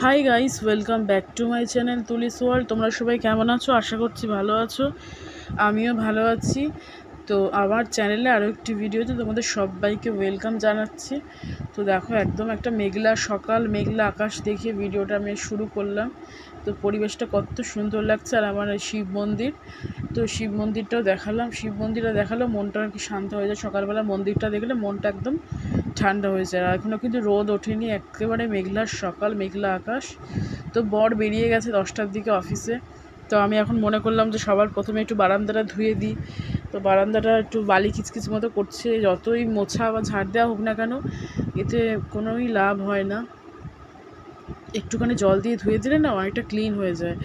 Hi guys welcome back to my channel Tulis world তোমরা সবাই কেমন আছো? আশা করছি ভালো আছো। আমিও ভালো আছি। তো আমার চ্যানেলে আরও একটি ভিডিওতে তোমাদের সবাইকে ওয়েলকাম জানাচ্ছি। তো দেখো, একদম একটা মেঘলা সকাল, মেঘলা আকাশ দেখে ভিডিওটা আমি শুরু করলাম। তো পরিবেশটা কত সুন্দর লাগছে আর আমার শিব মন্দির। তো শিব মন্দিরটাও দেখালাম, শিব মন্দিরটা দেখাল মনটা আর কি শান্ত হয়ে যায়। সকালবেলা মন্দিরটা দেখলে মনটা একদম ঠান্ডা হয়ে যায়। আর এখনও কিন্তু রোদ ওঠেনি, একেবারে মেঘলার সকাল, মেঘলা আকাশ। তো বর বেরিয়ে গেছে দশটার দিকে অফিসে। তো আমি এখন মনে করলাম যে সবার প্রথমে একটু বারান্দাটা ধুয়ে দিই। তো বারান্দাটা একটু বালি কিচকিচ মতো করছে। যতই মোছা বা ঝাড় দেওয়া হোক না কেন, এতে কোনোই লাভ হয় না। একটুখানি জল দিয়ে ধুয়ে দিলে না অনেকটা ক্লিন হয়ে যায়।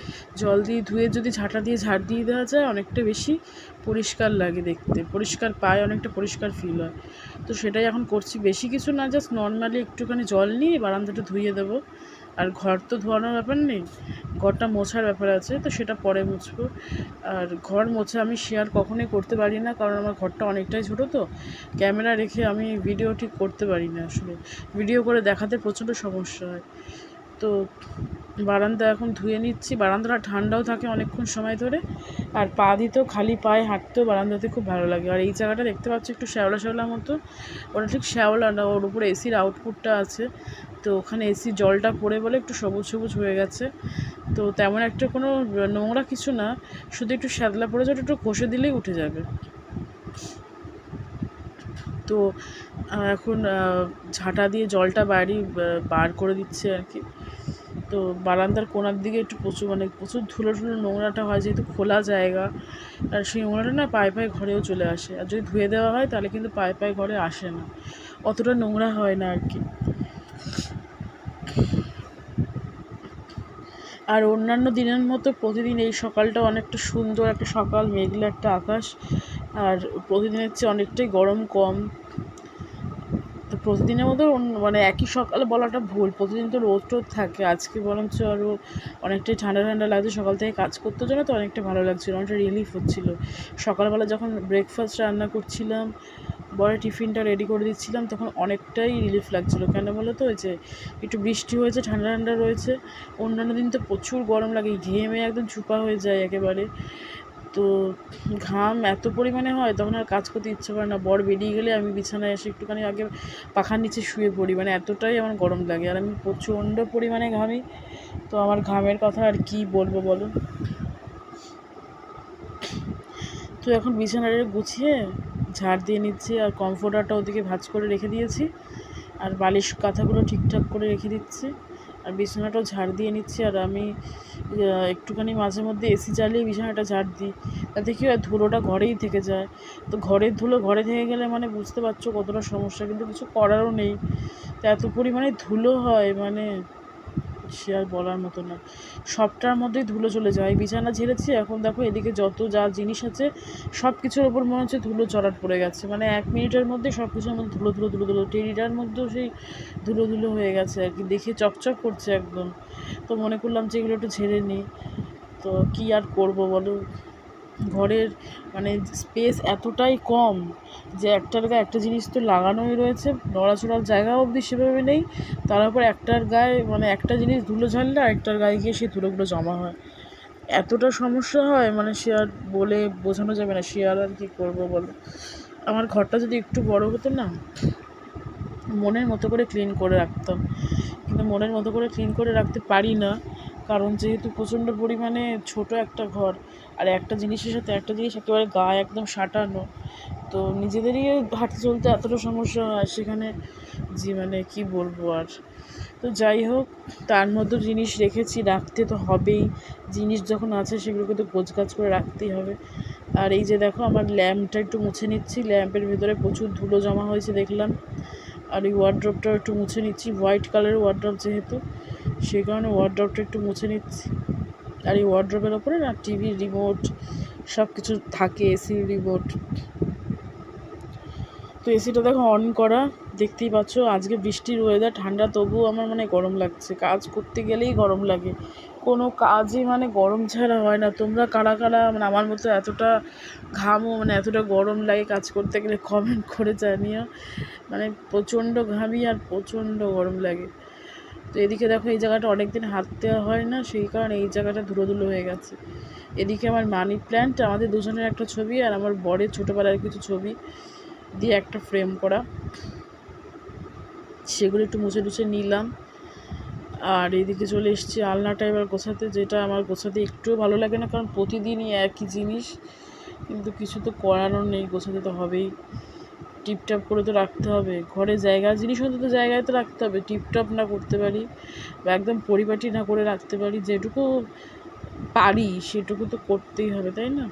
জল দিয়ে ধুয়ে যদি ঝাঁটা দিয়ে ঝাড় দিয়ে দেওয়া যায়, অনেকটা বেশি পরিষ্কার লাগে দেখতে। পরিষ্কার পায়, অনেকটা পরিষ্কার ফিল হয়। তো সেটাই এখন করছি। বেশি কিছু না জাস্ট নর্মালি একটুখানি জল নিয়ে বারান্দাটা ধুয়ে দেবো। আর ঘর তো ধোয়ানোর ব্যাপার নেই, ঘরটা মোছার ব্যাপার আছে, তো সেটা পরে মুছবো। আর ঘর মোছা আমি শেয়ার কখনোই করতে পারি না, কারণ আমার ঘরটা অনেকটাই ছোটো তো। ক্যামেরা রেখে আমি ভিডিও ঠিক করতে পারি না আসলে। ভিডিও করে দেখাতে প্রচণ্ড সমস্যা হয়। তো বারান্দা এখন ধুয়ে নিচ্ছি। বারান্দাটা ঠান্ডাও থাকে অনেকক্ষণ সময় ধরে। আর পা দিতেও খালি পায়ে হাঁটতেও বারান্দাতে খুব ভালো লাগে। আর এই জায়গাটা দেখতে পাচ্ছি একটু শ্যাওলা শ্যাওলা মতো। ওটা ঠিক শ্যাওলা না, ওর উপরে এসির আউটপুটটা আছে। তো ওখানে এসি জলটা পড়ে বলে একটু সবুজ সবুজ হয়ে গেছে। তো তেমন একটা কোনো নোংরা কিছু না। শুধু একটু শ্যাদলা পড়ে যাবে একটু ঘষে দিলেই উঠে যাবে। তো এখন ঝাঁটা দিয়ে জলটা বাড়ি বার করে দিচ্ছে আর কি। তো বারান্দার কোনার দিকে একটু প্রচুর মানে প্রচুর ধুলো ধুলো নোংরাটা হয়, যেহেতু খোলা জায়গা, আর সেই নোংরাটা না পায়ে পায়ে ঘরেও চলে আসে। আর যদি ধুয়ে দেওয়া হয়, তাহলে কিন্তু পায়ে পায়ে ঘরে আসে না। অতটা নোংরা হয় না আর কি। আর অন্যান্য দিনের মতো প্রতিদিন এই সকালটা অনেকটা সুন্দর, একটা সকাল, মেঘলা, একটা আকাশ। আর প্রতিদিনের চেয়ে অনেকটাই গরম কম। প্রতিদিনের মতো মানে একই সকালে বলাটা ভুল। প্রতিদিন তো রোদ টোদ থাকে। আজকে বরঞ্চ আরও অনেকটাই ঠান্ডা ঠান্ডা লাগছে। সকাল থেকে কাজ করতে জন্য তো অনেকটা ভালো লাগছিল, অনেকটা রিলিফ হচ্ছিল। সকালবেলা যখন ব্রেকফাস্ট রান্না করছিলাম, বড় টিফিনটা রেডি করে দিচ্ছিলাম, তখন অনেকটাই রিলিফ লাগছিল। কেন বলো তো? ওই যে একটু বৃষ্টি হয়েছে, ঠান্ডা ঠান্ডা রয়েছে। অন্যান্য দিন তো প্রচুর গরম লাগে। ঘেমে একদম চুপা হয়ে যায় একেবারে। তো ঘাম এত পরিমাণে হয়, তখন আর কাজ করতে ইচ্ছে করে না। বর বেরিয়ে গেলে আমি বিছানায় এসে একটুখানি আগে পাখার নিচে শুয়ে পড়ি মানে এতটাই আমার গরম লাগে। আর আমি প্রচণ্ড পরিমাণে ঘামি, তো আমার ঘামের কথা আর কি বলব বলো? তো এখন বিছানাটা গুছিয়ে ঝাড় দিয়ে নিচ্ছি, আর কমফোর্টারটা ওদিকে ভাজ করে রেখে দিয়েছি। আর বালিশ কাঁথাগুলো ঠিকঠাক করে রেখে দিচ্ছি। আর বিছানাটাও ঝাড় দিয়ে নিচ্ছি আর আমি একটুখানি মাঝে মধ্যে এসি চালিয়ে বিছানাটা ঝাড় দিই। তাতে কি হয় ধুলোটা ঘরেই থেকে যায়। তো ঘরের ধুলো ঘরে থেকে গেলে মানে বুঝতে পারছ কতটা সমস্যা, কিন্তু কিছু করারও নেই। তো এত পরিমাণে ধুলো হয় মানে সে আর বলার মতো না। সবটার মধ্যেই ধুলো চলে যায়। বিছানা ঝেড়েছি, এখন দেখো এদিকে যত যা জিনিস আছে সব কিছুর ওপর মনে হচ্ছে ধুলো চড়াট পড়ে গেছে। মানে এক মিনিটের মধ্যে সব কিছুর মধ্যে ধুলো ধুলো ধুলো ধুলো, টেরিটার মধ্যেও সেই ধুলো ধুলো হয়ে গেছে আর কি। দেখে চকচক করছে একদম। তো মনে করলাম যে এগুলো একটু ঝেড়ে নিই। তো কী আর করব বলো? ঘরের মানে স্পেস এতটাই কম যে একটার গায়ে একটা জিনিস তো লাগানোই রয়েছে, নড়াচড়ার জায়গা অবধি সেভাবে নেই। তার উপর একটার গায়ে মানে একটা জিনিস ধুলো ঝাড়লে আরেকটার গায়ে গিয়ে সেই ধুলোগুলো জমা হয়। এতটা সমস্যা হয় মানে সে আর বলে বোঝানো যাবে না, সে আর আর কী করব বলো? আমার ঘরটা যদি একটু বড় হতো না, মনের মতো করে ক্লিন করে রাখতাম। কিন্তু মনের মতো করে ক্লিন করে রাখতে পারি না, কারণ যেহেতু প্রচণ্ড পরিমাণে ছোট একটা ঘর আর একটা জিনিসের সাথে একটা জিনিস একেবারে গায়ে একদম সাঁটানো। তো নিজেদেরই হাঁটতে চলতে এতটা সমস্যা হয়, সেখানে যে মানে কি বলব আর। তো যাই হোক, তার মধ্যে জিনিস রেখেছি, রাখতে তো হবেই। জিনিস যখন আছে সেগুলোকে তো গোছগাছ করে রাখতেই হবে। আর এই যে দেখো, আমার ল্যাম্পটা একটু মুছে নিচ্ছি। ল্যাম্পের ভেতরে প্রচুর ধুলো জমা হয়েছে দেখলাম। আর এই ওয়ার্ড্রপটাও একটু মুছে নিচ্ছি। হোয়াইট কালারের ওয়ার্ড্রপ যেহেতু সেই কারণে ওয়ার্ড্রপটা একটু মুছে নিচ্ছি। আর এই ওয়ার্ড্রপের ওপরে না টিভির রিমোট সব কিছু থাকে এসির রিমোট তো এসিটা দেখো অন করা, দেখতেই পাচ্ছ। আজকে বৃষ্টির ওয়েদার ঠান্ডা, তবুও আমার মানে গরম লাগছে। কাজ করতে গেলেই গরম লাগে। কোনো কাজই মানে গরম ছাড়া হয় না। তোমরা কারা কারা মানে আমার মতো এতটা ঘামও মানে এতটা গরম লাগে কাজ করতে গেলে কমেন্ট করে জানিও। মানে প্রচণ্ড ঘামি আর প্রচণ্ড গরম লাগে। তো এদিকে দেখো এই জায়গাটা অনেক দিন দেওয়া হয় না, সেই কারণে এই জায়গাটা ধুলো ধুলো হয়ে গেছে। এদিকে আমার মানি প্ল্যান্ট, আমাদের দুজনের একটা ছবি আর আমার বরের ছোটোবেলার কিছু ছবি দিয়ে একটা ফ্রেম করা। সেগুলো একটু মুছে টুছে নিলাম। আর এদিকে চলে এসেছি আলনাটা এবার গোছাতে, যেটা আমার গোছাতে একটুও ভালো লাগে না, কারণ প্রতিদিনই একই জিনিস। কিন্তু কিছু তো করানোর নেই, গোছাতে তো হবেই। টিপটাপ করে তো রাখতে হবে। ঘরে জায়গা, জিনিস অন্তত জায়গায় তো রাখতে হবে। টিপটপ না করতে পারি বা একদম পরিপাটি না করে রাখতে পারি, যেটুকু পারি সেটুকু তো করতেই হবে, তাই না?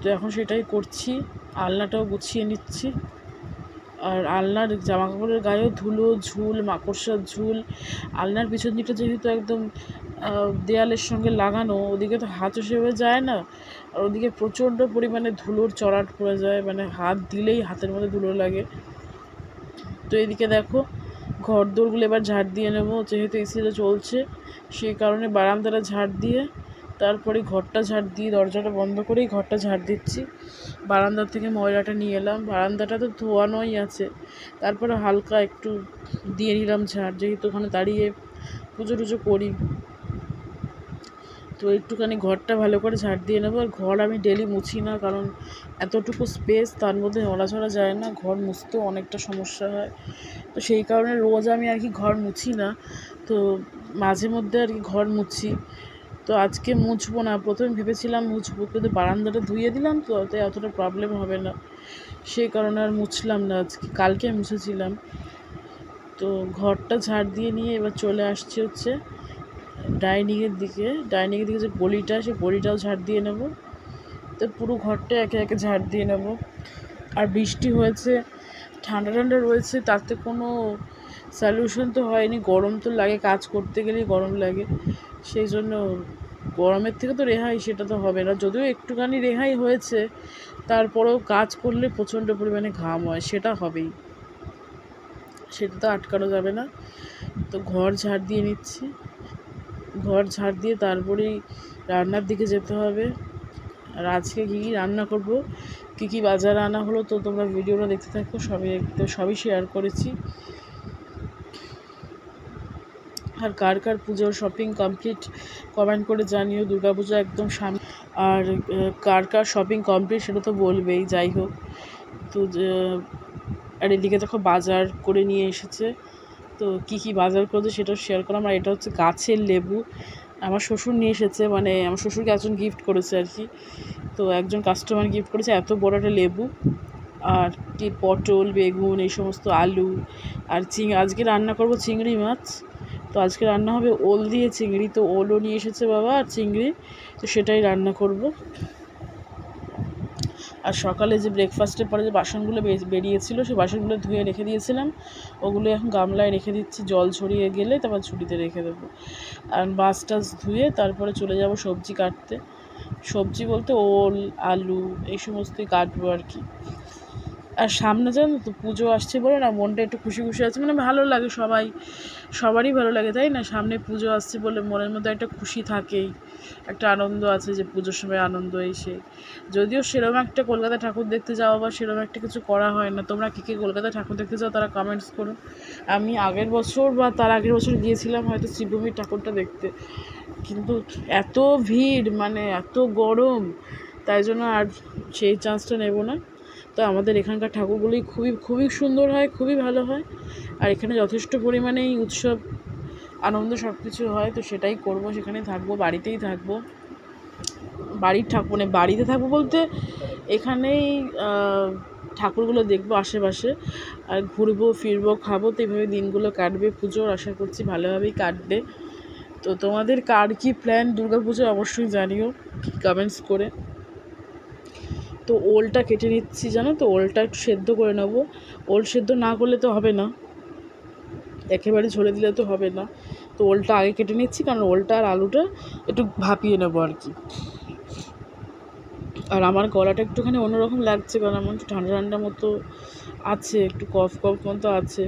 তো এখন সেটাই করছি, আলনাটাও গুছিয়ে নিচ্ছি। আর আলনার জামা কাপড়ের গায়েও ধুলো, ঝুল, মাকড়সার ঝুল, আলনার পিছন দিকটা যেহেতু একদম দেয়ালের সঙ্গে লাগানো, ওদিকে তো হাতও সেভাবে যায় না। আর ওদিকে প্রচণ্ড পরিমাণে ধুলোর চড়াট পড়ে যায় মানে হাত দিলেই হাতের মধ্যে ধুলো লাগে। তো এদিকে দেখো ঘর দৌড়গুলো এবার ঝাড় দিয়ে নেব, যেহেতু এসিটা চলছে, সেই কারণে বারান্দাটা ঝাড় দিয়ে, তারপরে ঘরটা ঝাড় দিয়ে, দরজাটা বন্ধ করেই ঘরটা ঝাড় দিচ্ছি। বারান্দার থেকে ময়লাটা নিয়ে এলাম, বারান্দাটা তো ধোয়ানোই আছে। তারপরে হালকা একটু দিয়ে নিলাম ঝাড়, যেহেতু ওখানে দাঁড়িয়ে পুজো টুজো করি। তো একটুখানি ঘরটা ভালো করে ঝাড় দিয়ে নেব। আর ঘর আমি ডেলি মুছি না, কারণ এতটুকু স্পেস তার মধ্যে নড়াচড়া যায় না, ঘর মুছতেও অনেকটা সমস্যা হয়। তো সেই কারণে রোজ আমি আর কি ঘর মুছি না। তো মাঝে মধ্যে আর কি ঘর মুছি। তো আজকে মুছবো না, প্রথমে ভেবেছিলাম মুছবো, কিন্তু বারান্দাটা ধুয়ে দিলাম তো তাই অতটা প্রবলেম হবে না। সেই কারণে আর মুছলাম না আজকে, কালকে মুছেছিলাম। তো ঘরটা ঝাড় দিয়ে নিয়ে এবার চলে আসছে হচ্ছে ডাইনিংয়ের দিকে ডাইনিংয়ের দিকে যে গলিটা সে গলিটাও ঝাড় দিয়ে নেব। তো পুরো ঘরটা একে একে ঝাড় দিয়ে নেব। আর বৃষ্টি হয়েছে, ঠান্ডা ঠান্ডা রয়েছে, তাতে কোনো সলিউশন তো হয়নি। গরম তো লাগে, কাজ করতে গেলেই গরম লাগে। সেই জন্য গরমের থেকে তো রেহাই, সেটা তো হবে না। যদিও একটুখানি রেহাই হয়েছে, তারপরেও কাজ করলে প্রচণ্ড পরিমাণে ঘাম হয়, সেটা হবেই। সেটা তো আটকানো যাবে না। তো ঘর ঝাড় দিয়ে নিচ্ছি। ঘর ঝাড় দিয়ে তারপরেই রান্নার দিকে যেতে হবে। আর আজকে কী কী রান্না করব? কী কী বাজার আনা হলো? তো তোমরা ভিডিওটা দেখতে থাকো সবই তো সবই শেয়ার করেছি। আর কার কার পুজোর শপিং কমপ্লিট কমেন্ট করে জানিও পুজো একদম সামনে আর কার কার শপিং কমপ্লিট সেটা তো বলবেই, যাই হোক। তো আর এদিকে দেখো বাজার করে নিয়ে এসেছে। তো কী কী বাজার করেছে সেটাও শেয়ার করলাম। আর এটা হচ্ছে গাছের লেবু। আমার শ্বশুর নিয়ে এসেছে মানে আমার শ্বশুরকে একজন গিফট করেছে আর কি। তো একজন কাস্টমার গিফট করেছে, এত বড় একটা লেবু। আর কি পটল, বেগুন, এই সমস্ত আলু আর চিং, আজকে রান্না করব চিংড়ি মাছ। তো আজকে রান্না হবে ওল দিয়ে চিংড়ি। তো ওলও নিয়ে এসেছে বাবা আর চিংড়ি। তো সেটাই রান্না করব। আর সকালে যে ব্রেকফাস্টের পরে যে বাসনগুলো বেরিয়েছিল সেই বাসনগুলো ধুয়ে রেখে দিয়েছিলাম। ওগুলো এখন গামলায় রেখে দিচ্ছি, জল ছড়িয়ে গেলে তারপর ছুটিতে রেখে দেবো। আর বাস টাস ধুয়ে তারপরে চলে যাব সবজি কাটতে। সবজি বলতে ওল, আলু, এই সমস্তই কাটবো আর কি। আর সামনে জানো তো পুজো আসছে বলে না, মনটা একটু খুশি খুশি আছে। মানে ভালো লাগে সবাই, সবারই ভালো লাগে, তাই না? সামনে পুজো আসছে বলে মনের মধ্যে একটা খুশি থাকেই, একটা আনন্দ আছে যে পুজোর সময় আনন্দ এসে। যদিও সেরকম একটা কলকাতা ঠাকুর দেখতে যাওয়া বা সেরকম একটা কিছু করা হয় না, তোমরা কী কী কলকাতা ঠাকুর দেখতে যাও তারা কমেন্টস করো। আমি আগের বছর বা তার আগের বছর গিয়েছিলাম হয়তো শ্রীভূমির ঠাকুরটা দেখতে। কিন্তু এত ভিড় মানে এত গরম, তাই জন্য আর সেই চান্সটা নেব না। তো আমাদের এখানকার ঠাকুরগুলি খুবই খুবই সুন্দর হয়, খুবই ভালো হয়। আর এখানে যথেষ্ট পরিমাণেই উৎসব, আনন্দ সব কিছু হয়, তো সেটাই করব। সেখানে থাকব, বাড়িতেই থাকব। বাড়ির ঠাকুর মানে বাড়িতে থাকব বলতে এখানেই ঠাকুরগুলো দেখব আশেপাশে। আর ঘুরবো, ফিরবো, খাব, তো এইভাবে দিনগুলো কাটবে। পুজোর আশা করছি ভালোভাবেই কাটবে। তো তোমাদের কার কী প্ল্যান দুর্গা পুজো অবশ্যই জানিও কমেন্টস করে। তো ওলটা কেটে নিচ্ছি, জানো তো? ওলটা একটু সেদ্ধ করে নেব। ওল সেদ্ধ না করলে তো হবে না। একেবারে ঝরে দিলে তো হবে না। তো ওলটা আগে কেটে নিচ্ছি, কারণ ওলটা আর আলুটা একটু ভাপিয়ে নেব আর কি। আর আমার গলাটা একটুখানি অন্যরকম লাগছে, কারণ আমার একটু ঠান্ডা ঠান্ডা মতো আছে, একটু কফ কফ মতো আছে।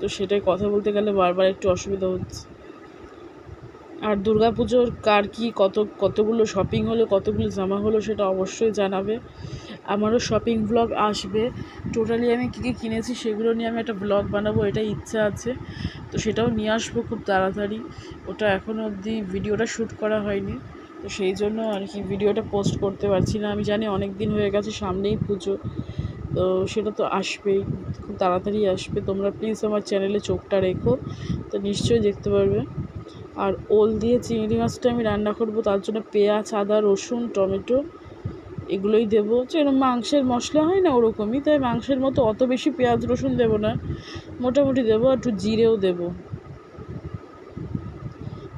তো সেটাই কথা বলতে গেলে বারবার একটু অসুবিধা হচ্ছে। আর দুর্গা পুজোর কার কী কত, কতগুলো শপিং হলো, কতগুলো জামা হলো সেটা অবশ্যই জানাবে। আমারও শপিং ব্লগ আসবে। টোটালি আমি কী কী কিনেছি সেগুলো নিয়ে আমি একটা ব্লগ বানাবো, এটাই ইচ্ছা আছে। তো সেটাও নিয়ে আসব খুব তাড়াতাড়ি। ওটা এখনও অবধি ভিডিওটা শ্যুট করা হয়নি। তো সেই জন্য আর কি ভিডিওটা পোস্ট করতে পারছি না। আমি জানি অনেক দিন হয়ে গেছে, সামনেই পুজো। তো সেটা তো আসবেই, খুব তাড়াতাড়ি আসবে। তোমরা প্লিজ আমার চ্যানেলে চোখটা রেখো। তো নিশ্চয়ই দেখতে পারবে। আর ওল দিয়ে চিংড়ি মাছটা আমি রান্না করব, তার জন্য পেঁয়াজ, আদা, রসুন, টমেটো এগুলোই দেবো। যেরকম মাংসের মশলা হয় না ওরকমই, তাই মাংসের মতো অত বেশি পেঁয়াজ, রসুন দেবো না, মোটামুটি দেবো একটু জিরেও দেবো।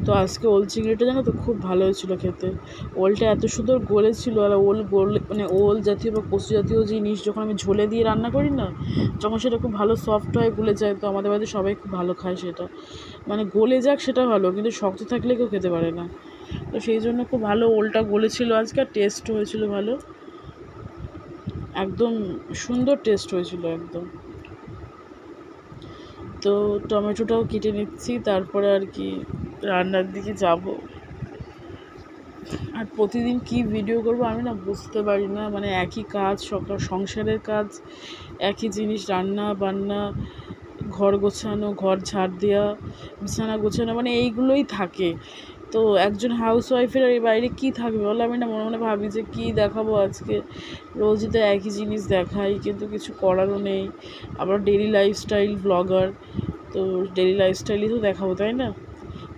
তো আজকে ওল চিংড়িটা জানো তো খুব ভালো হয়েছিল খেতে। ওলটা এত সুন্দর গলেছিল আর ওল গলে মানে ওল জাতীয় বা কচু জাতীয় জিনিস যখন আমি ঝোলে দিয়ে রান্না করি না, যখন সেটা খুব ভালো সফট হয়, গলে যায়, তো আমাদের বাড়িতে সবাই খুব ভালো খায় সেটা। মানে গলে যাক সেটা ভালো, কিন্তু শক্ত থাকলে কেউ খেতে পারে না। তো সেই জন্য খুব ভালো ওলটা গলেছিল আজকে আর টেস্ট হয়েছিল ভালো। একদম সুন্দর টেস্ট হয়েছিল একদম। তো টমেটোটাও কেটে নিচ্ছি, তারপরে আর কি রান্নার দিকে যাব। আর প্রতিদিন কি ভিডিও করব আমি না বুঝতে পারি না। মানে একই কাজ সকাল সংসারের কাজ, একই জিনিস, রান্না বান্না, ঘর গোছানো, ঘর ঝাড় দেওয়া বিছানা গোছানো মানে এইগুলোই থাকে। তো একজন হাউস ওয়াইফের এই বাইরে কী থাকবে? বলে, আমি না মনে মনে ভাবি যে কী দেখাবো আজকে। রোজই তো একই জিনিস দেখাই, কিন্তু কিছু করারও নেই। আবার ডেলি লাইফস্টাইল ব্লগার তো ডেলি লাইফস্টাইলই তো দেখাবো, তাই না?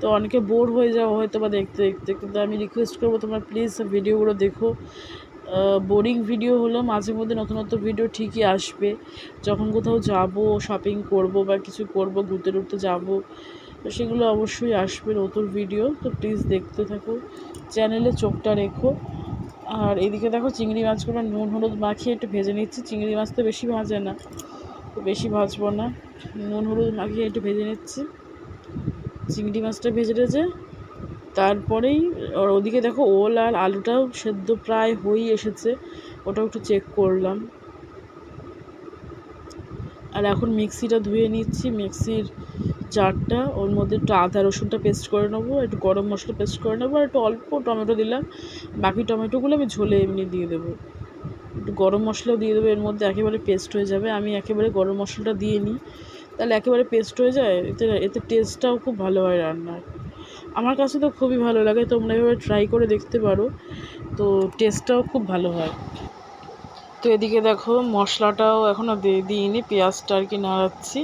তো অনেকে বোর হয়ে যাওয়া হয়তো বা দেখতে দেখতে। কিন্তু আমি রিকোয়েস্ট করব তোমরা প্লিজ ভিডিওগুলো দেখো। বোরিং ভিডিও হলো মাঝে মধ্যে নতুন নতুন ভিডিও ঠিকই আসবে। যখন কোথাও যাব শপিং করব বা কিছু করব, ঘুরতে টুরতে যাব, তো সেগুলো অবশ্যই আসবে নতুন ভিডিও তো প্লিজ দেখতে থাকো। চ্যানেলে চোখটা রেখো। আর এদিকে দেখো চিংড়ি মাছগুলো নুন, হলুদ মাখিয়ে একটু ভেজে নিচ্ছি। চিংড়ি মাছ তো বেশি ভাজে না, তো বেশি ভাজবো না। নুন, হলুদ মাখিয়ে একটু ভেজে নিচ্ছি। চিংড়ি মাছটা ভেজে টেজে তারপরেই, আর ওদিকে দেখো ওল আর আলুটাও সেদ্ধ প্রায় হয়েই এসেছে, ওটাও একটু চেক করলাম। আর এখন মিক্সিটা ধুয়ে নিচ্ছি, মিক্সির জারটা ওর মধ্যে একটু আদা রসুনটা পেস্ট করে নেব, একটু গরম মশলা পেস্ট করে নেব, আর একটু অল্প টমেটো দিলাম, বাকি টমেটোগুলো আমি ঝোলে এমনি দিয়ে দেবো। একটু গরম মশলাও দিয়ে দেবো, এর মধ্যে একেবারে পেস্ট হয়ে যাবে, আমি একেবারে গরম মশলাটা দিয়ে নিই। তাহলে একেবারে পেস্ট হয়ে যায়? এতে এতে টেস্টটাও খুব ভালো হয় রান্নার। আমার কাছে তো খুবই ভালো লাগে, তোমরা এভাবে ট্রাই করে দেখতে পারো। তো টেস্টটাও খুব ভালো হয়। তো এদিকে দেখো, মশলাটাও এখনও দিইনি, পেঁয়াজটা আর কি নাড়াচ্ছি।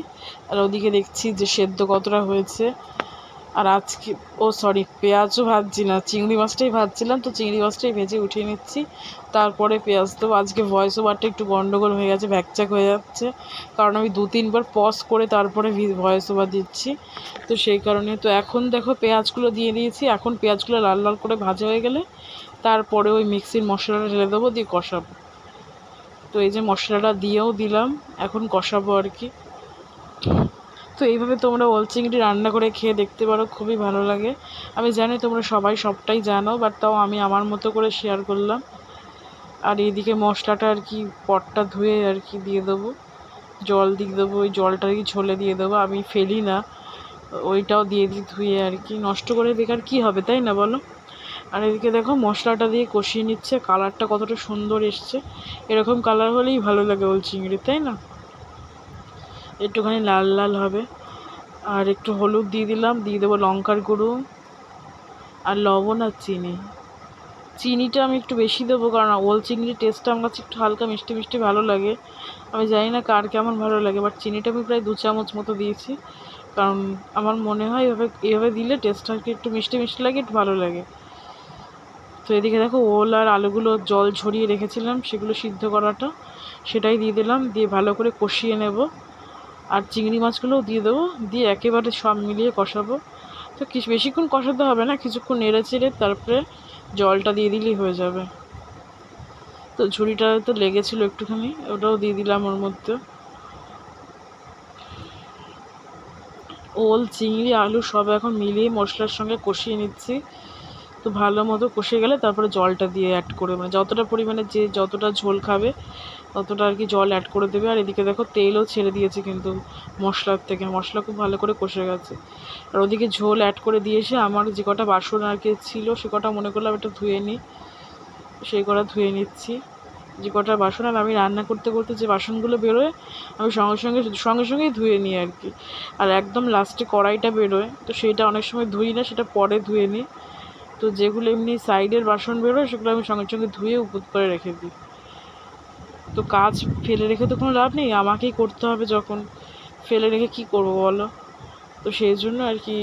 আর ওদিকে দেখছি যে সেদ্ধ কতটা হয়েছে। আর আজকে, ও সরি পেঁয়াজও ভাজছি না, চিংড়ি মাছটাই ভাজছিলাম, তো চিংড়ি মাছটাই ভেজে উঠিয়ে নিচ্ছি। তারপরে পেঁয়াজ দেবো। আজকে ভয়েস ওভারটা একটু গন্ডগোল হয়ে গেছে ভ্যাকচ্যাক হয়ে যাচ্ছে। কারণ আমি দু তিনবার পজ করে তারপরে ভয়েস ওভার দিচ্ছি। তো সেই কারণে, তো এখন দেখো পেঁয়াজগুলো দিয়ে দিয়েছি। এখন পেঁয়াজগুলো লাল লাল করে ভাজা হয়ে গেলে, তারপরে ওই মিক্সির মশলাটা ঢেলে দেবো, দিয়ে কষাবো। তো এই যে মশলাটা দিয়েও দিলাম, এখন কষাবো আর কি। তো এইভাবে তোমরা ওল চিংড়ি রান্না করে খেয়ে দেখতে পারো, খুবই ভালো লাগে। আমি জানি তোমরা সবাই সবটাই জানো বাট তাও আমি আমার মতো করে শেয়ার করলাম। আর এইদিকে মশলাটা আর কি পটটা ধুয়ে আর কি দিয়ে দেবো। জল দিয়ে দেবো, ওই জলটা আর কি ঝোলে দিয়ে দেবো। আমি ফেলি না, ওইটাও দিয়ে দিই ধুয়ে আর কি। নষ্ট করে বেকার কী হবে, তাই না বলো? আর এদিকে দেখো মশলাটা দিয়ে কষিয়ে নিচ্ছে কালারটা কতটা সুন্দর এসছে। এরকম কালার হলেই ভালো লাগে ওল চিংড়ি, তাই না? একটুখানি লাল লাল হবে। আর একটু হলুদ দিয়ে দিলাম, দিয়ে দেবো লঙ্কার গুঁড়ো আর লবণ আর চিনি। চিনিটা আমি একটু বেশি দেবো কারণ ওল চিংড়ির টেস্টটা আমার কাছে একটু হালকা মিষ্টি মিষ্টি ভালো লাগে। আমি জানি না কার কেমন ভালো লাগে বাট চিনিটা আমি প্রায় দু চামচ মতো দিয়েছি। কারণ আমার মনে হয় এভাবে এভাবে দিলে টেস্টটা একটু মিষ্টি মিষ্টি লাগে, একটু ভালো লাগে। তো এদিকে দেখো ওল আর আলুগুলো জল ঝরিয়ে রেখেছিলাম, সেগুলো সিদ্ধ করাটা। সেটাই দিয়ে দিলাম, দিয়ে ভালো করে কষিয়ে নেব। আর চিংড়ি মাছগুলোও দিয়ে দেবো। দিয়ে একেবারে সব মিলিয়ে কষাবো। তো কিছু বেশিক্ষণ কষাতে হবে না, কিছুক্ষণ নেড়ে চেড়ে তারপরে জলটা দিয়ে দিলেই হয়ে যাবে। তো ঝুড়িটা তো লেগেছিলো একটুখানি, ওটাও দিয়ে দিলাম ওর মধ্যে। ওল, চিংড়ি, আলু সব এখন মিলিয়ে মশলার সঙ্গে কষিয়ে নিচ্ছি। তো ভালো মতো কষে গেলে তারপরে জলটা দিয়ে অ্যাড করে মানে যতটা পরিমাণে যে যতটা ঝোল খাবে ততটা আর কি জল অ্যাড করে দেবে। আর এদিকে দেখো তেলও ছেড়ে দিয়েছে কিন্তু মশলার থেকে। মশলা খুব ভালো করে কষে গেছে। আর ওদিকে ঝোল অ্যাড করে দিয়েছে আমার যে কটা বাসন আর কি ছিল, সে কটা মনে করলাম একটু ধুয়ে নিই সেই কটা ধুয়ে নিচ্ছি। যে কটা বাসন আর আমি রান্না করতে করতে যে বাসনগুলো বেরোয়, আমি সঙ্গে সঙ্গে সঙ্গে সঙ্গেই ধুয়ে নিই আর কি। আর একদম লাস্টে কড়াইটা বেরোয়, তো সেইটা অনেক সময় ধুই না, সেটা পরে ধুয়ে নিই। তো যেগুলো এমনি সাইডের বাসন বেরোয়, সেগুলো আমি সঙ্গে সঙ্গে ধুয়ে উপুত করে রেখে দিই। তো কাজ ফেলে রেখে তো কোনো লাভ নেই, আমাকেই করতে হবে যখন। ফেলে রেখে কি করব বলো? তো সেই জন্য আর কি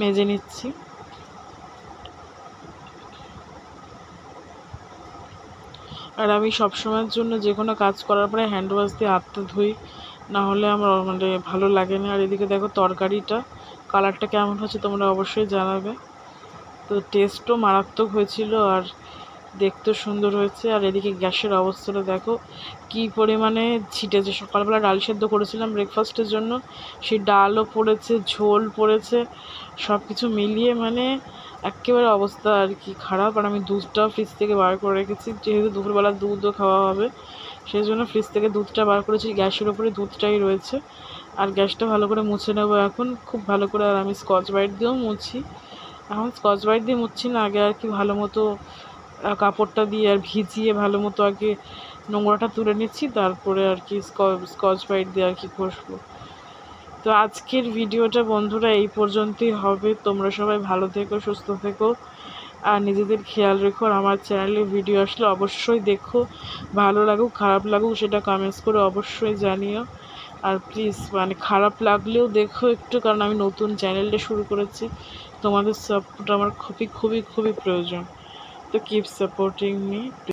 মেজে নিচ্ছি। আর আমি সবসময়ের জন্য যে কোনো কাজ করার পরে হ্যান্ড ওয়াশ দিয়ে হাতটা ধুই, না হলে আমার মানে ভালো লাগে না। আর এদিকে দেখো তরকারিটা কালারটা কেমন হচ্ছে তোমরা অবশ্যই জানাবে। তো টেস্টও মারাত্মক হয়েছিল আর দেখতেও সুন্দর হয়েছে, আর এদিকে গ্যাসের অবস্থাটা দেখো, কি পরিমাণে ছিটেছে। সকালবেলা ডাল সেদ্ধ করেছিলাম ব্রেকফাস্টের জন্য, সেই ডালও পড়েছে, ঝোল পড়েছে সব কিছু মিলিয়ে মানে একেবারে অবস্থা আর কি খারাপ। আর আমি দুধটাও ফ্রিজ থেকে বার করে রেখেছি, যেহেতু দুপুরবেলা দুধও খাওয়া হবে, সেই জন্য ফ্রিজ থেকে দুধটা বার করেছি, গ্যাসের ওপরে দুধটাই রয়েছে। আর গ্যাসটা ভালো করে মুছে নেব এখন, খুব ভালো করে আর আমি স্কচ ব্রাইট দিয়েও মুছি। এখন স্কচ ব্রাইট দিয়ে মুছছি না, আগে আর কি ভালো মতো কাপড়টা দিয়ে আর ভিজিয়ে ভালো মতো আগে নোংরাটা তুলে নিচ্ছি, তারপরে আর কি স্কচ ব্রাইট দিয়ে আর কি ঘষবো। তো আজকের ভিডিওটা বন্ধুরা এই পর্যন্তই হবে। তোমরা সবাই ভালো থেকো, সুস্থ থেকো, আর নিজেদের খেয়াল রেখো আর আমার চ্যানেলে ভিডিও আসলে অবশ্যই দেখো। ভালো লাগুক, খারাপ লাগুক সেটা কমেন্টস করে অবশ্যই জানিও। আর প্লিজ মানে খারাপ লাগলেও দেখো একটু, কারণ আমি নতুন চ্যানেলটা শুরু করেছি। তোমাদের সাপোর্ট আমার খুবই খুবই খুবই প্রয়োজন। তো কিপ সাপোর্টিং মি